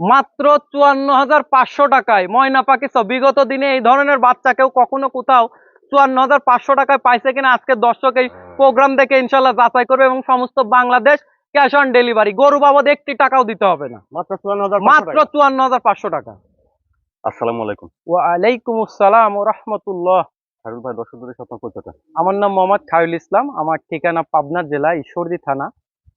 মাত্র চুয়ান্ন হাজার পাঁচশো টাকায়। ময়না পাখি বিগত দিনে এই ধরনের বাচ্চা কেউ কখনো কোথাও চুয়ান্ন হাজার পাঁচশো টাকায় পাইছে কিনা আজকে দর্শক এই প্রোগ্রাম দেখে ইনশাল্লাহ যাচাই করবে এবং সমস্ত বাংলাদেশ ক্যাশ অন ডেলিভারি গরু বাবদ একটি টাকাও দিতে হবে না। মাত্র চুয়ান্ন হাজার মাত্র চুয়ান্ন হাজার পাঁচশো টাকা। আসসালামু আলাইকুম। ওয়ালাইকুম আসসালাম রহমতুল্লাহ। ভাই দর্শকদের আমার নাম মোহাম্মদ ইসলাম আমার ঠিকানা পাবনা জেলা ঈশ্বরদী থানা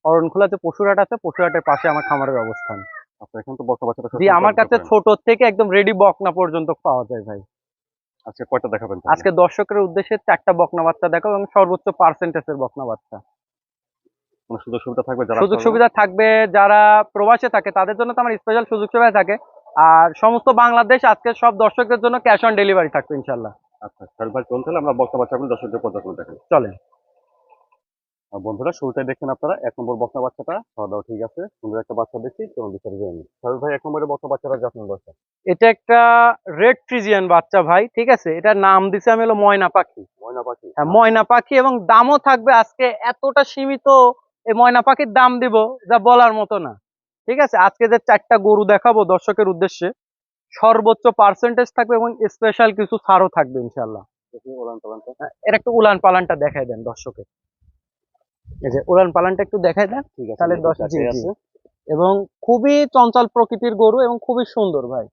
অরণখোলাতে পশুরহাট আছে পশুরহাটের পাশে আমার খামারের অবস্থান। আচ্ছা এখন তো বক্তা বাচ্চাটা জি আমার কাছে ছোট থেকে একদম রেডি বকনা পর্যন্ত পাওয়া যায় ভাই। আজকে কয়টা দেখাবেন আজকে দর্শকের উদ্দেশ্যে চারটা বকনা বাচ্চা দেখো এবং সর্বোচ্চ পার্সেন্টেজের বকনা বাচ্চা। সুযোগ সুবিধা থাকবে যারা সুযোগ সুবিধা থাকবে যারা প্রবাসে থাকে তাদের জন্য তো আমার স্পেশাল সুযোগ সুবিধা থাকে। আর সমস্ত বাংলাদেশ আজকে সব দর্শকদের জন্য ক্যাশ অন ডেলিভারি থাকবে ইনশাল্লাহ আচ্ছা ভাই চলুন আমরা বক্তা বাচ্চাগুলো দর্শকদের পর্যায়ক্রমে দেখেন চলেন। বন্ধুরা শুরুতে দেখছেন আপনারা এক নম্বর বক্তা বাচ্চাটা খাওয়া দাওয়া ঠিক আছে সুন্দর একটা বাচ্চা দেখছি চলুন বিচারে নিই শাহরুখ ভাই এক নম্বরে বক্তা বাচ্চাটা যত্ন দরকার। এটা একটা রেড ফ্রিজিয়ান বাচ্চা ভাই ঠিক আছে? এটার নাম দিছে আমি হলো ময়না পাখি। ময়না পাখি। হ্যাঁ ময়না পাখি এবং দামও থাকবে আজকে এতটা সীমিত এই ময়না পাখির দাম দিব যা বলার মতো না। ঠিক আছে? আজকে যে চারটা গরু দেখাবো দর্শকের উদ্দেশ্যে সর্বোচ্চ পার্সেন্টেজ থাকবে এবং স্পেশাল কিছু ছাড়ও থাকবে ইনশাল্লাহ পালানটা এর একটা উলান পালানটা দেখাই দেন দর্শকের। এই যে উলান পালানটা একটু দেখাই দেন। তাহলে দশ-। আছে। এবং খুবই চঞ্চল প্রকৃতির গরু এবং খুবই সুন্দর ভাই।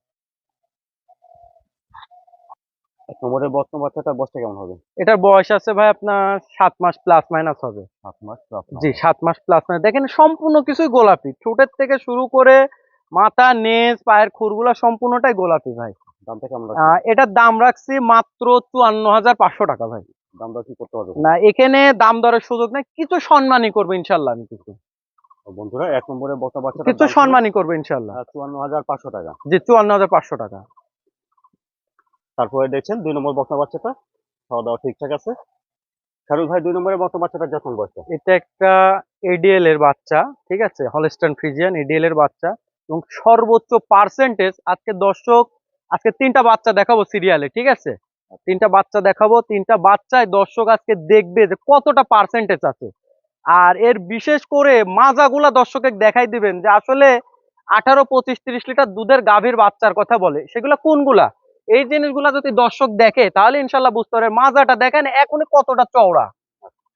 নম্বরের বক্তা বাচ্চাটা বসটা কেমন হবে? এটার বয়স আছে ভাই আপনার সাত মাস প্লাস মাইনাস হবে। সাত মাস প্লাস জি সাত মাস প্লাস দেখেন সম্পূর্ণ কিছুই গোলাপি। ঠোঁটের থেকে শুরু করে মাথা নেজ পায়ের খুরগুলা সম্পূর্ণটাই গোলাপি ভাই। দামটা কেমন আহ, এটার দাম রাখছি মাত্র চুয়ান্ন হাজার পাঁচশো টাকা ভাই। দামটা কি করতে পারবে না এখানে দাম দরের সুযোগ নেই কিছু সম্মানই করব ইনশাল্লাহ আমি কিছু বন্ধুরা এক নম্বরে বক্তা বাচ্চাটা কিছু সম্মানই করব ইনশাল্লাহ চুয়ান্ন হাজার পাঁচশো টাকা। জি চুয়ান্ন হাজার পাঁচশো টাকা। তারপরে দেখছেন দুই নম্বর বক্তা বাচ্চাটা খাওয়া দাওয়া ঠিকঠাক আছে। শাহরুখ ভাই দুই নম্বরে বক্তা বাচ্চাটা যখন বয়সটা এটা একটা এডিএল এর বাচ্চা ঠিক আছে? হলস্টান ফ্রিজিয়ান এডিএল এর বাচ্চা এবং সর্বোচ্চ পার্সেন্টেজ আজকে দর্শক আজকে তিনটা বাচ্চা দেখাবো সিরিয়ালে ঠিক আছে? তিনটা বাচ্চা দেখাবো। তিনটা বাচ্চায় দর্শক আজকে দেখবে যে কতটা পার্সেন্টেজ আছে। আর এর বিশেষ করে মাজাগুলা দর্শকে দেখাই দিবেন যে আসলে আঠারো, পঁচিশ, তিরিশ লিটার দুধের গাভীর বাচ্চার কথা বলে। সেগুলা কোনগুলা? এই জিনিসগুলা যদি দর্শক দেখে, তাহলে ইনশাল্লাহ বুঝতে পারবে মাজাটা দেখেন এখনই কতটা চওড়া।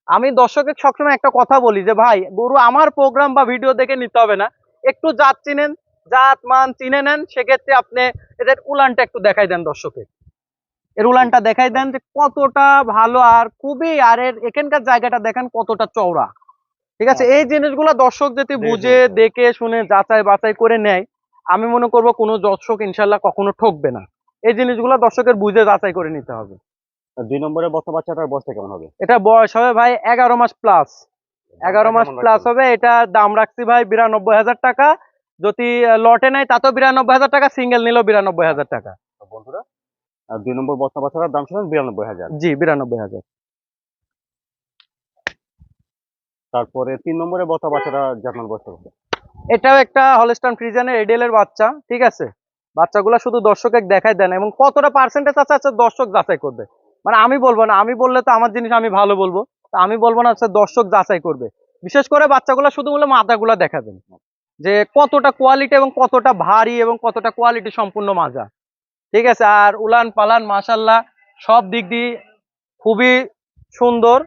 আমি দর্শকের সবসময় একটা কথা বলি যে, ভাই, গরু আমার প্রোগ্রাম বা ভিডিও দেখে নিতে হবে না। একটু জাত চিনেন, জাত, মান চিনে নেন। সেক্ষেত্রে আপনি এদের উলানটা একটু দেখাই দেন দর্শকের এর উলানটা দেখাই দেন যে কতটা ভালো আর খুবই আর এর এখানকার জায়গাটা দেখেন কতটা চওড়া। ঠিক আছে? এই জিনিসগুলো দর্শক যদি বুঝে দেখে শুনে যাচাই বাছাই করে নেয় আমি মনে করব কোনো দর্শক ইনশাল্লাহ কখনো ঠকবে না। এই জিনিসগুলো দর্শকের বুঝে যাচাই করে নিতে হবে। দুই নম্বরে বক্তা বাচ্চাটার বয়সটা কেমন হবে? এটা বয়স হবে ভাই এগারো মাস প্লাস এগারো মাস প্লাস হবে এটা দাম রাখছি ভাই বিরানব্বই হাজার টাকা। যদি লটে নেয় তাতেও বিরানব্বই হাজার টাকা সিঙ্গেল নিলেও বিরানব্বই হাজার টাকা। বন্ধুরা? আর দুই নম্বর বাচ্চাটার দাম শুনেন বিরানব্বই হাজার। জি বিরানব্বই হাজার। তারপরে তিন নম্বরে বাচ্চাটা জার্মান হবে এটাও একটা হলস্টান ফ্রিজানের এডিএল এর বাচ্চা ঠিক আছে? বাচ্চাগুলো শুধু দর্শকের দেখাই দেন এবং কতটা পার্সেন্টেজ আছে আচ্ছা দর্শক যাচাই করবে। মানে আমি বলব না আমি বললে তো আমার জিনিস আমি ভালো বলব তা আমি বলব না আচ্ছা দর্শক যাচাই করবে। বিশেষ করে বাচ্চাগুলো শুধু বলে মাথাগুলো দেখাবেন যে কতটা কোয়ালিটি এবং কতটা ভারী এবং কতটা কোয়ালিটি সম্পূর্ণ মাজা। ঠিক আছে? আর উলান পালান মাশাল্লাহ সব দিক দিয়ে খুবই সুন্দর।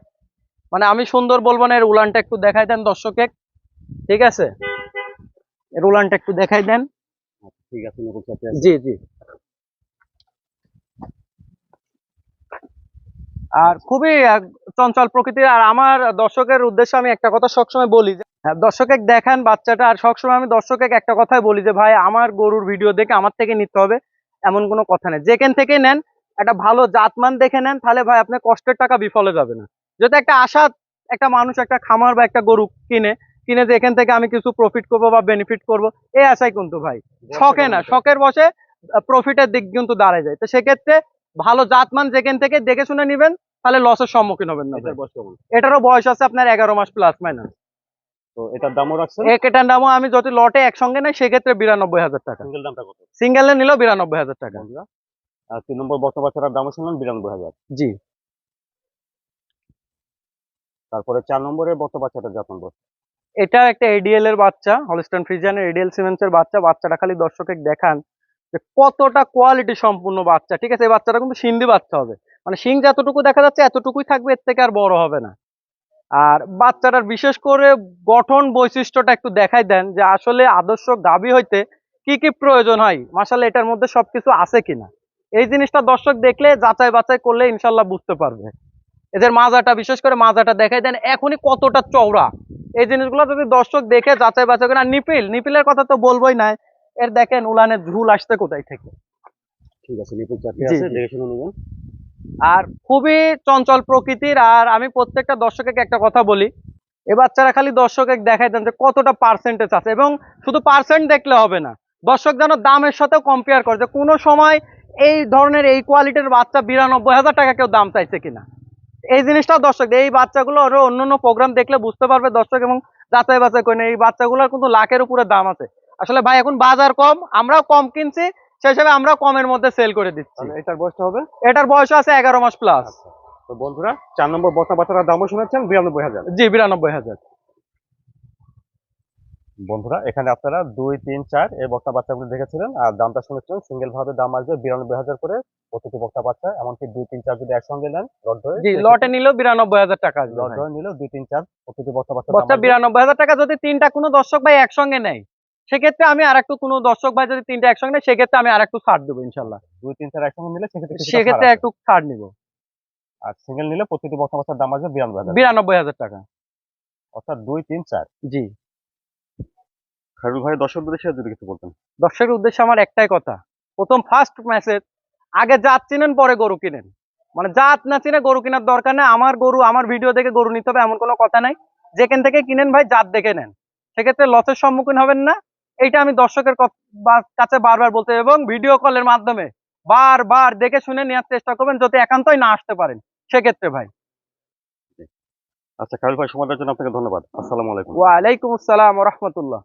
মানে আমি সুন্দর বলব না এর উলানটা একটু দেখাই দেন দর্শকে ঠিক আছে? এর উলানটা একটু দেখাই দেন। ঠিক আছে। জি জি। আর খুবই চঞ্চল প্রকৃতির। আর আমার দর্শকের উদ্দেশ্যে আমি একটা কথা সবসময় বলি যে হ্যাঁ, দর্শকে দেখান বাচ্চাটা আর সবসময় আমি দর্শকে একটা কথাই বলি যে ভাই আমার গরুর ভিডিও দেখে আমার থেকে নিতে হবে। এমন কোনো কথা নেই। যেখান থেকে নেন একটা ভালো জাতমান দেখে নেন তাহলে ভাই আপনি কষ্টের টাকা বিফলে যাবে না। যদি একটা আশা একটা মানুষ একটা খামার বা একটা গরু কিনে কিনে যে এখান থেকে আমি কিছু প্রফিট করব বা বেনিফিট করব এই আশাই কিন্তু ভাই। শখে না শখের বসে প্রফিটের দিক কিন্তু দাঁড়ায় যায়। তো সেক্ষেত্রে ভালো জাতমান যেখান থেকে দেখে শুনে নিবেন তাহলে লসের সম্মুখীন হবেন না এটারও বয়স আছে আপনার এগারো মাস প্লাস মাইনাস তো এটার দামও রাখছেন? এটার দামও আমি যদি লটে একসঙ্গে নেই সেক্ষেত্রে বিরানব্বই হাজার টাকা। সিঙ্গেল দামটা কত সিঙ্গেলে নিলেও বিরানব্বই হাজার টাকা। আর তিন নম্বর বক্তা বাচ্চাটার দামও শুনলেন বিরানব্বই হাজার। জি। তারপরে চার নম্বরে বক্তা বাচ্চাটার যত্ন বয়স এটা একটা এডিএল এর বাচ্চা হলস্টন ফ্রিজিয়ানের এডিএল সিমেন্স এর বাচ্চা। বাচ্চাটা খালি দর্শকে দেখান যে কতটা কোয়ালিটি সম্পূর্ণ বাচ্চা। ঠিক আছে এই বাচ্চাটা কিন্তু সিন্ধি বাচ্চা হবে। মানে সিং যতটুকু দেখা যাচ্ছে এতটুকুই থাকবে এর থেকে আর বড় হবে না। আর বাচ্চাটার বিশেষ করে গঠন বৈশিষ্ট্যটা একটু দেখাই দেন যে আসলে আদর্শ গাভী হইতে কি কি প্রয়োজন হয়? মাসাল এটার মধ্যে সবকিছু আছে কিনা? এই জিনিসটা দর্শক দেখলে যাচাই বাছাই করলে ইনশাল্লাহ বুঝতে পারবে। এদের মাজাটা বিশেষ করে মাজাটা দেখাই দেন এখনই কতটা চওড়া। এই জিনিসগুলো যদি দর্শক দেখে যাচাই বাছাই করে আর নিপিল নিপিলের কথা তো বলবোই না এর দেখেন উলানের ঝুল আসতে কোথায় থেকে? ঠিক আছে চারটে জি, আছে দেখে শুনে নেবেন আর খুবই চঞ্চল প্রকৃতির, আর আমি প্রত্যেকটা দর্শককে একটা কথা বলি, এ বাচ্চারা খালি দর্শকে দেখাই দেন যে কতটা পার্সেন্টেজ আছে এবং শুধু পার্সেন্ট দেখলে হবে না, দর্শক যেন দামের সাথেও কম্পেয়ার করে যে কোনো সময় এই ধরনের এই কোয়ালিটির বাচ্চা বিরানব্বই হাজার টাকা কেউ দাম চাইছে কিনা এই জিনিসটাও দর্শক, এই বাচ্চাগুলো আরও অন্য অন্য প্রোগ্রাম দেখলে বুঝতে পারবে দর্শক এবং যাচাই বাছাই করে। এই বাচ্চাগুলোর কিন্তু লাখের উপরে দাম আছে আসলে ভাই, এখন বাজার কম, আমরাও কম কিনছি সেই হিসাবে আমরাও কমের মধ্যে সেল করে দিচ্ছি। এটার বয়সটা হবে? এটার বয়স আছে এগারো মাস প্লাস আচ্ছা। তো বন্ধুরা চার নম্বর বস্তা বাচ্চাটার দামও শুনেছেন বিরানব্বই হাজার। জি বিরানব্বই হাজার। বন্ধুরা এখানে আপনারা দুই তিন চার এই বক্তা বাচ্চাগুলো দেখেছিলেন আর দামটা শুনেছেন সিঙ্গেল ভাবে দাম আসবে বিরানব্বই হাজার করে প্রতিটি বক্তা বাচ্চা এমনকি দুই তিন চার যদি একসঙ্গে নেন লট ধরে লটে নিলেও বিরানব্বই হাজার টাকা আসবে লট। ধরে নিলেও দুই তিন চার প্রতিটি বক্তা বাচ্চা বিরানব্বই হাজার টাকা যদি তিনটা কোনো দর্শক ভাই একসঙ্গে নেয় সেক্ষেত্রে আমি আর একটু কোনো দর্শক ভাই যদি তিনটা একসঙ্গে নেয় সেক্ষেত্রে আমি আর একটু ছাড় দেবো ইনশাল্লাহ। দুই তিন চার একসঙ্গে নিলে সেক্ষেত্রে সেক্ষেত্রে একটু ছাড় নিব। আর সিঙ্গেল নিলে প্রতিটি বক্তা বাচ্চার দাম আসবে বিরানব্বই হাজার বিরানব্বই হাজার টাকা। অর্থাৎ দুই তিন চার। জি। খারুল ভাই দর্শকদের দেশে যদি কিছু বলতেন। দর্শকের উদ্দেশ্যে আমার একটাই কথা। প্রথম ফার্স্ট মেসেজ আগে জাত চিনেন পরে গরু কিনেন। মানে জাত না চিনে গরু কেনার দরকার নেই। আমার গরু আমার ভিডিও দেখে গরু নিতে হবে এমন কোনো কথা নাই। যেখান থেকে কিনেন ভাই জাত দেখে নেন। সেক্ষেত্রে লসের সম্মুখীন হবেন না। এইটা আমি দর্শকের কাছে বারবার বলতে এবং ভিডিও কলের মাধ্যমে বারবার দেখে শুনে নেওয়ার চেষ্টা করবেন যদি একান্তই না আসতে পারেন সেক্ষেত্রে ভাই। আচ্ছা খারুল ভাই সময়টার জন্য আপনাকে ধন্যবাদ। আসসালামু আলাইকুম। ওয়ালাইকুম আসসালাম রহমতুল্লাহ।